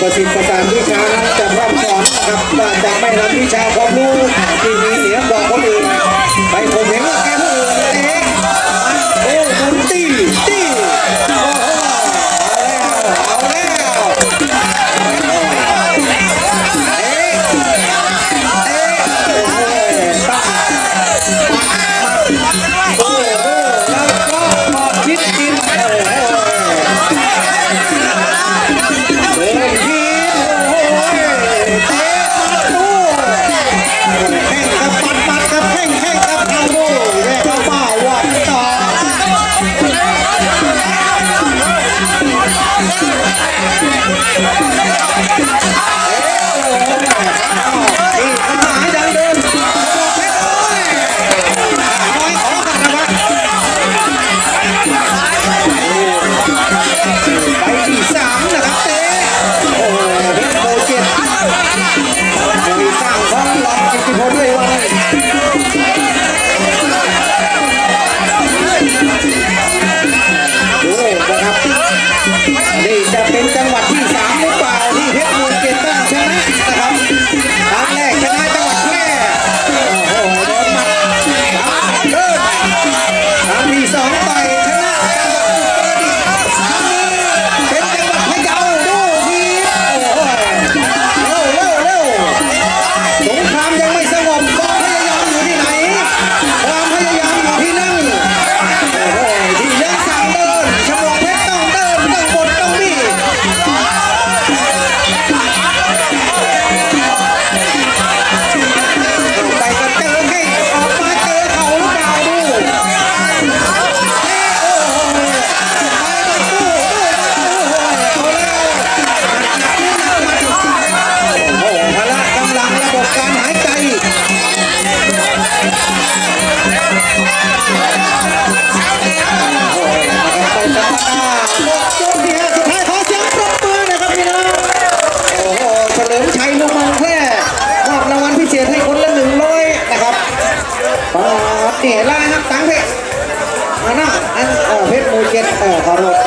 ประสิทธิ์ประสานวิชานั้จะรับสอนนะครับว่าจะไม่รับวิชาความรู้ที่มีเหนือกว่ เพียงแค่มอบรางวัลพิเศษให้คนละหนึ่งร้อยนะครับปาเนี่ยล่าครับตังเพชรมาหน้าอันเออเพชรมูเจ็ดเออขอโท